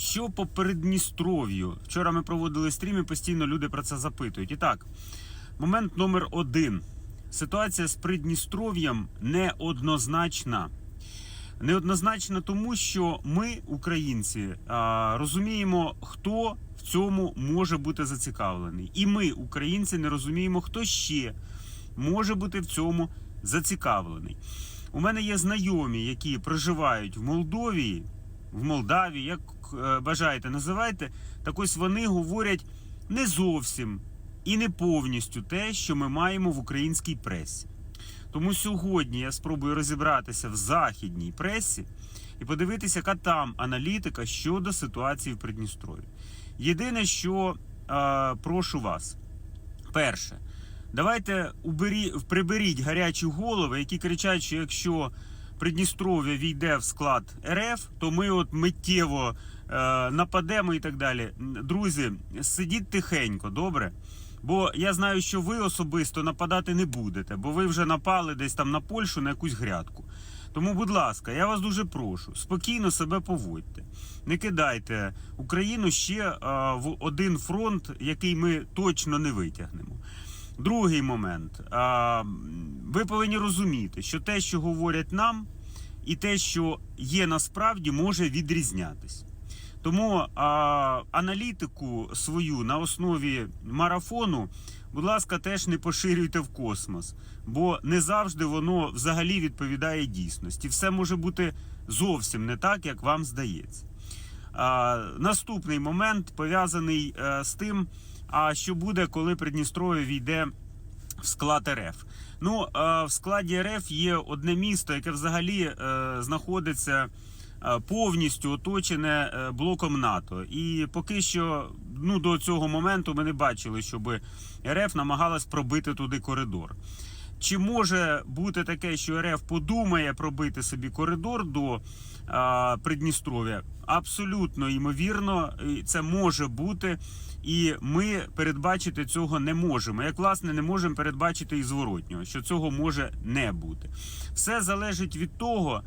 Що по Придністров'ю? Вчора ми проводили стрім і постійно люди про це запитують. І так, момент номер один. Ситуація з Придністров'ям неоднозначна. Неоднозначна тому, що ми, українці, розуміємо, хто в цьому може бути зацікавлений. І ми, українці, не розуміємо, хто ще може бути в цьому зацікавлений. У мене є знайомі, які проживають в Молдові, в Молдавії, як е, бажаєте, називайте. Так ось вони говорять не зовсім і не повністю те, що ми маємо в українській пресі. Тому сьогодні я спробую розібратися в західній пресі і подивитися, яка там аналітика щодо ситуації в Придністрові. Єдине, що е, прошу вас, перше, давайте убері, приберіть гарячі голови, які кричать, що якщо Придністров'я війде в склад РФ, то ми от миттєво е, нападемо і так далі. Друзі, сидіть тихенько, добре? Бо я знаю, що ви особисто нападати не будете, бо ви вже напали десь там на Польщу на якусь грядку. Тому, будь ласка, я вас дуже прошу, спокійно себе поводьте. Не кидайте Україну ще е, в один фронт, який ми точно не витягнемо. Другий момент. Ви повинні розуміти, що те, що говорять нам, і те, що є насправді, може відрізнятись. Тому а, аналітику свою на основі марафону, будь ласка, теж не поширюйте в космос, бо не завжди воно взагалі відповідає дійсності. Все може бути зовсім не так, як вам здається. А, наступний момент пов'язаний е, з тим, а що буде, коли Придністров'я війде в склад РФ. Ну, е, в складі РФ є одне місто, яке взагалі е, знаходиться е, повністю оточене блоком НАТО. І поки що, ну до цього моменту, ми не бачили, щоб РФ намагалась пробити туди коридор. Чи може бути таке, що РФ подумає пробити собі коридор до а, Придністров'я? Абсолютно ймовірно, це може бути, і ми передбачити цього не можемо. Як власне не можемо передбачити і зворотнього, що цього може не бути. Все залежить від того.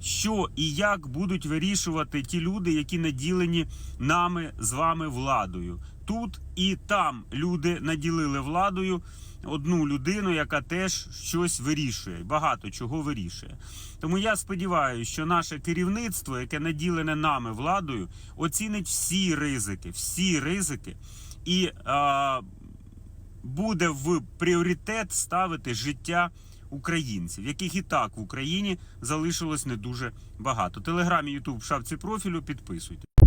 Що і як будуть вирішувати ті люди, які наділені нами з вами владою тут і там люди наділили владою одну людину, яка теж щось вирішує, багато чого вирішує. Тому я сподіваюся, що наше керівництво, яке наділене нами владою, оцінить всі ризики, всі ризики і а, буде в пріоритет ставити життя. Українців, яких і так в Україні залишилось не дуже багато. Телеграмі, Ютуб, в шапці профілю. Підписуйтесь.